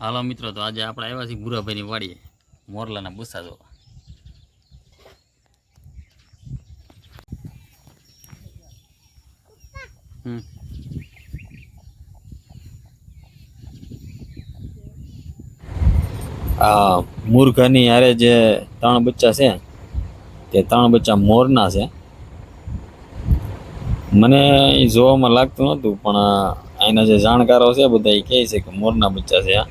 હાલો મિત્રો, તો આજે આપણે આવ્યા છીએ ભૂરાભાઈની વાડીએ, મોરલાના બુસ્સા જો આ મૂર્ઘાની હારે જે ત્રણ બચ્ચા છે, તે ત્રણ બચ્ચા મોરના છે. મને જોવામાં લાગતું નહોતું, પણ અહીંના જે જાણકારો છે, બધા એ કહે છે કે મોરના બચ્ચા છે આ.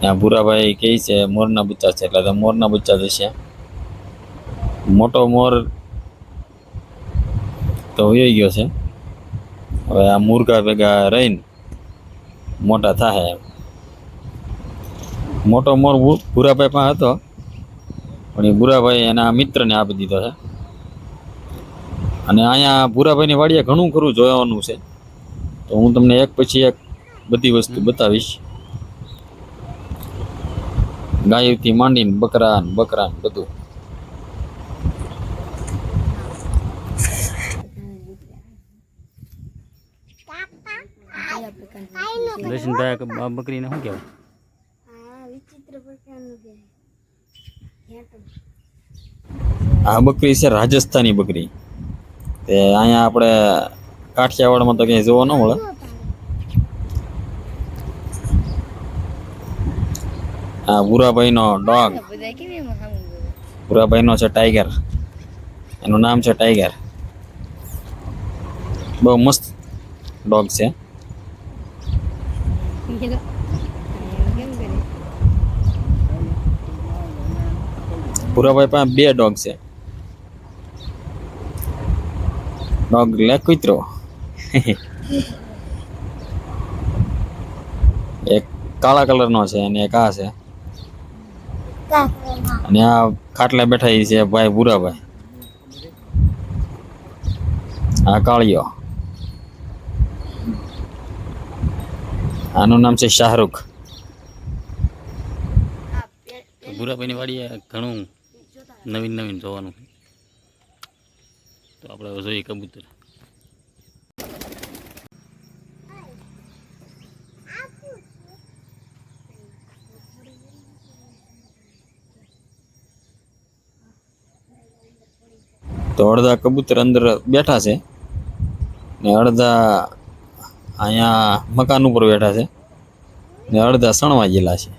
આ ભૂરાભાઈ કહે છે મોરના બચ્ચા છે એટલે મોરના બચ્ચા જશે મોટો મોર તો વયો ગયો છે. હવે આ મૂર્ઘા ભેગા રહીને મોટા થાય મોટો મોર ભૂરાભાઈ પાસે હતો પણ એ ભૂરાભાઈ એના મિત્રને આપી દીધો છે. અને અહીંયા ભૂરાભાઈની વાડીએ ઘણું ખરું જોવાનું છે. તો હું તમને એક પછી એક બધી વસ્તુ બતાવીશ. ગાયથી માંડીને બકરા ને બકરા ને બધું આ બ- બકરીને શું કહેવાય? હા વિચિત્ર પ્રકારનું છે ઘેટું. આ બકરી છે રાજસ્થાની બકરી. તે અહીંયા આપણે કાઠિયાવાડમાં તો ક્યાંય જોવા ન મળે. આ ભૂરાભાઈનો ડોગ. ભૂરાભાઈનો છે ટાઈગર. એનું નામ છે ટાઈગર. બહુ મસ્ત ડોગ છે. ભૂરાભાઈ પાસે બે ડોગ છે. ડોગ લે કૂતરો એક કાળા કલરનો છે અને એક આ છે. અને આ ખાટલા બેઠા છે ભાઈ ભૂરાભાઈ. આ કાળિયો. આનું નામ છે શાહરુખ. ભૂરાભાઈની વાડીએ ઘણું નવીન નવીન જોવાનું તો આપણે જોઈએ કબૂતર. તો અડધા કબૂતર અંદર બેઠા છે. ને અડધા અહીંયા મકાન ઉપર બેઠા છે. ને અડધા સણવા ગયેલા છે.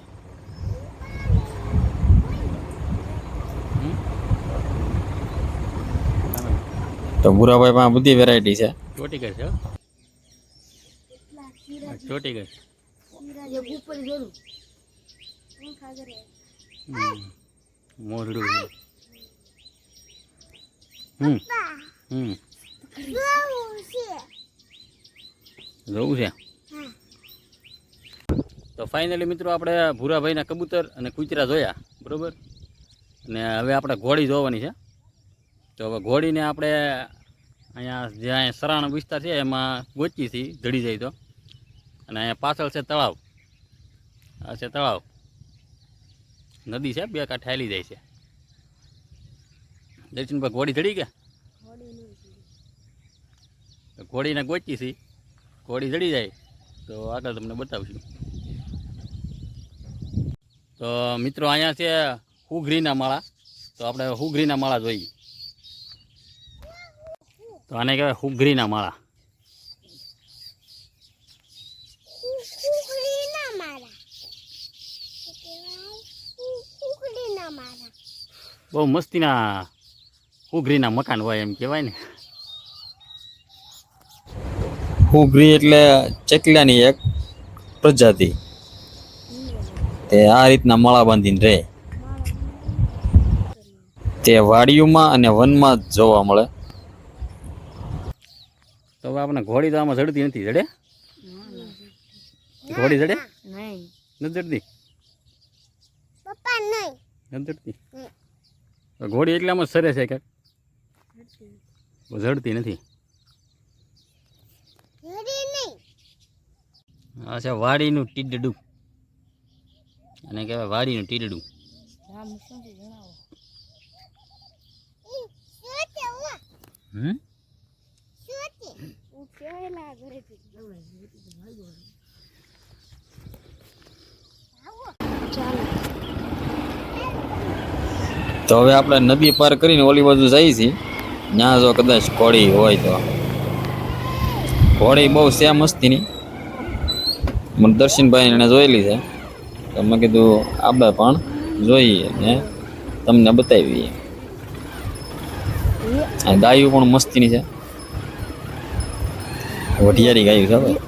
તો ભૂરાભાઈ પાસે બધી વેરાયટી છે. મોરડું છે. હમ. હમ. જોવું છે? તો ફાઇનલી મિત્રો આપણે ભૂરાભાઈના કબૂતર અને કૂતરા જોયા બરોબર? અને હવે આપણે ઘોડી જોવાની છે. તો હવે ઘોડીને આપણે અહીંયા જે અહીંયા સરાણ વિસ્તાર છે એમાં ગોચીથી ધડી જાય તો. અને અહીંયા પાછળ છે તળાવ. આ છે તળાવ. નદી છે બે કાંઠે હેલી જાય છે. દર્શનભાઈ ઘોડી ચડી ગયા? ઘોડીને ગોચી છે. ઘોડી ચડી જાય. તો આગળ તમને બતાવશું. તો મિત્રો અહીંયા છે હુઘરીના માળા. તો આપણે હુઘરીના માળા જોઈએ. તો આને કહેવાય હુઘરીના માળા. બહુ મસ્તીના હુઘરીના મકાન હોય એમ કહેવાય ને. ઉઘરી એટલે ચકલાની એક પ્રજાતિ. તે આ રીતના માળા બાંધીને રહે. તે વાડીઓમાં અને વનમાં જ જોવા મળે. તો આપણે ઘોડી તો આમાં જડતી નથી જડે? ઘોડી જડે? નહીં. નથી જડતી? નથી જડતી? ઘોડી એટલે આમાં સરે છે કે? જડતી નથી. અચ્છા આ છે વાડીનું ટીડડું. અને કહેવાય વાડીનું ટીડડું. હમ? ઉકેલા ઘરેથી ચાલો. તો હવે આપણે નદી પાર કરીને ઓલી બાજુ જઈએ છીએ. ત્યાં જો કદાચ ઘોડી હોય તો. ઘોડી બહુ છે મસ્તીની. મને દર્શનભાઈ એને જોયેલી છે. તો મેં કીધું આપણે પણ જોઈએ ને તમને બતાવીએ. આ ગાયું પણ મસ્તીની છે. વઢિયારી ગાયું છે